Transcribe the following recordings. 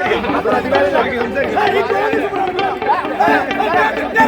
¡Ay, qué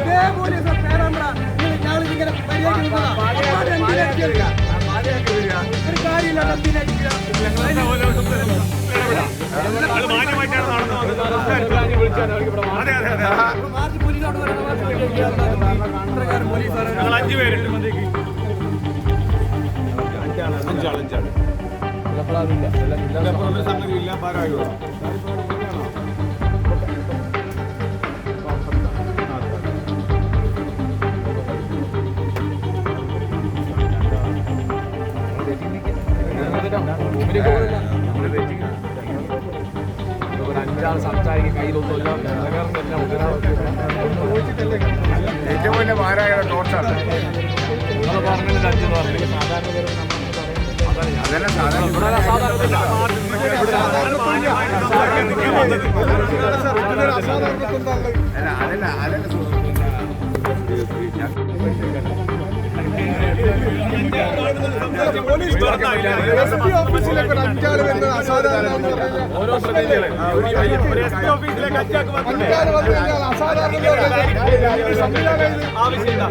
ഇതേപോലെ ഞങ്ങളിങ്ങനെ പരിഹരിക്കുന്നതാണ് ഞങ്ങൾ അഞ്ചു പേരുണ്ട്. ഇല്ല ഭാരമായോ അഞ്ചാൾ സംസാരിക്കും കയ്യിലൊന്നുമില്ല ഏറ്റവും വലിയ ഭാരമായ ടോർച്ചാണ് നിങ്ങൾ പറഞ്ഞതിൽ അഞ്ച് പറഞ്ഞു അതല്ല സാധാരണ അല്ല അതല്ല അതല്ല ഓരോ പ്രതിനിധികളെ ആവശ്യമില്ല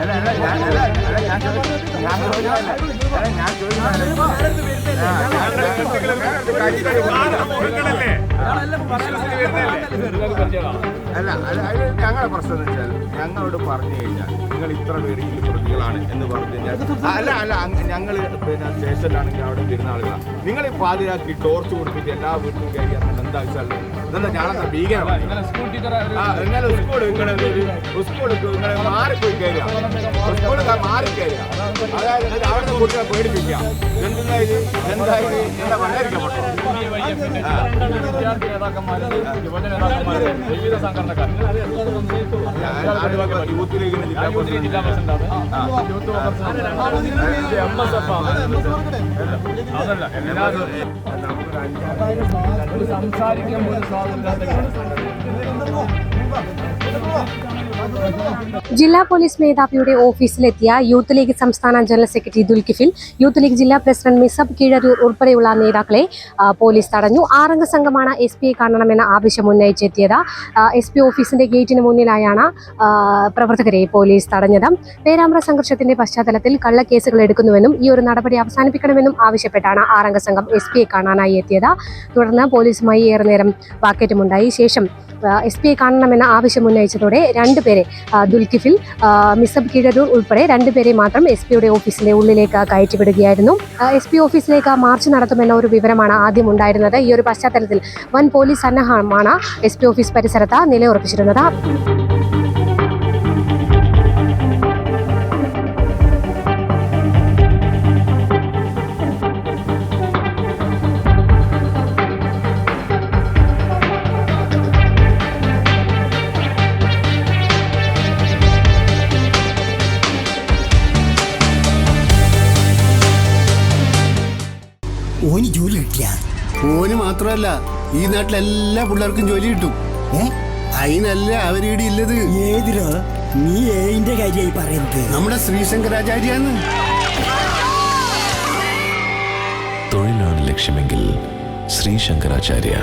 അല്ല അല്ല ഞാൻ അല്ല അല്ല ഞാൻ ചോദിച്ചത് ഞാൻ ചോദിച്ചതല്ല അല്ല അല്ല അത് ഞങ്ങളുടെ പ്രശ്നം എന്ന് വെച്ചാൽ ഞങ്ങളോട് പറഞ്ഞു കഴിഞ്ഞാൽ നിങ്ങൾ ഇത്ര പേര് ഈ പ്രതികളാണ് എന്ന് പറഞ്ഞു കഴിഞ്ഞാൽ അല്ല അല്ല ഞങ്ങൾ പിന്നെ സ്റ്റേഷനിലാണെങ്കിൽ അവിടെ വരുന്ന ആളുകളാണ് നിങ്ങൾ ഈ പാതിരാക്കി ടോർച്ച് കൊടുത്തിട്ട് എല്ലാ വീട്ടിലും കയറി എന്താ വെച്ചാൽ ഇതെന്താ ഞാനെന്താ ഭീകരമാണ് ആ നിങ്ങൾ സ്കൂൾ നിങ്ങൾ സ്കൂൾ നിങ്ങൾ മാറിപ്പോയി സ്കൂൾ മാറി കയറുക. അതായത് അവിടുത്തെ കുട്ടികളെ പേടിപ്പിക്കുക. എന്തായാലും എന്തായാലും എന്താ വളരെ വിദ്യാർത്ഥി നേതാക്കന്മാര് യുവജന നേതാക്കന്മാര് വിവിധ സംഘടനക്കാർ യൂത്ത് ലീഗിന്റെ ജില്ലാ പ്രസിഡന്റാണ് youth Congress M S F ആണ് അതല്ല എല്ലാവരും സംസാരിക്കാൻ പോലും സ്വാതന്ത്ര്യം ജില്ലാ പോലീസ് മേധാവിയുടെ ഓഫീസിലെത്തിയ യൂത്ത് ലീഗ് സംസ്ഥാന general secretary Dulkifil youth league ജില്ലാ പ്രസിഡന്റ് മിസബ് കീഴരൂർ ഉൾപ്പെടെയുള്ള നേതാക്കളെ പോലീസ് തടഞ്ഞു. ആറംഗ സംഘമാണ് എസ് പിയെ കാണണമെന്ന ആവശ്യം ഉന്നയിച്ചെത്തിയത്. എസ് പി ഓഫീസിന്റെ ഗേറ്റിന് മുന്നിലായാണ് പ്രവർത്തകരെ പോലീസ് തടഞ്ഞത്. പേരാമ്പ്ര സംഘർഷത്തിന്റെ പശ്ചാത്തലത്തിൽ കള്ളക്കേസുകൾ എടുക്കുന്നുവെന്നും ഈ ഒരു നടപടി അവസാനിപ്പിക്കണമെന്നും ആവശ്യപ്പെട്ടാണ് ആറംഗ സംഘം എസ് പിയെ കാണാനായി എത്തിയത്. തുടർന്ന് പോലീസുമായി ഏറെ നേരം വാക്കേറ്റമുണ്ടായി. ശേഷം എസ് പിയെ കാണണമെന്ന ആവശ്യം ഉന്നയിച്ചതോടെ രണ്ടുപേരെ ആ, ദുൽകിഫിൽ മിസബ് കീഴരൂർ ഉൾപ്പെടെ രണ്ടുപേരെ മാത്രം എസ് പിയുടെ ഓഫീസിന്റെ ഉള്ളിലേക്ക് കയറ്റിവിടുകയായിരുന്നു. എസ് പി ഓഫീസിലേക്ക് മാർച്ച് നടത്തുമെന്ന ഒരു വിവരമാണ് ആദ്യം ഉണ്ടായിരുന്നത്. ഈ ഒരു പശ്ചാത്തലത്തിൽ വൻ പോലീസ് സന്നാഹമാണ് എസ് പി ഓഫീസ് പരിസരത്ത് നിലയുറപ്പിച്ചിരുന്നത്. വീട്ടില ഓന് മാത്രമല്ല ഈ നാട്ടിലെ എല്ലാ പിള്ളേർക്കും ജോലി കിട്ടും. അതിനല്ല അവരീടി ഇല്ലത്. ഏതിരോ നീ ഏതിന്റെ കാര്യമായി പറയുന്നത്. നമ്മുടെ ശ്രീശങ്കരാചാര്യാണ് തൊഴിലാണ് ലക്ഷ്യമെങ്കിൽ ശ്രീശങ്കരാചാര്യ.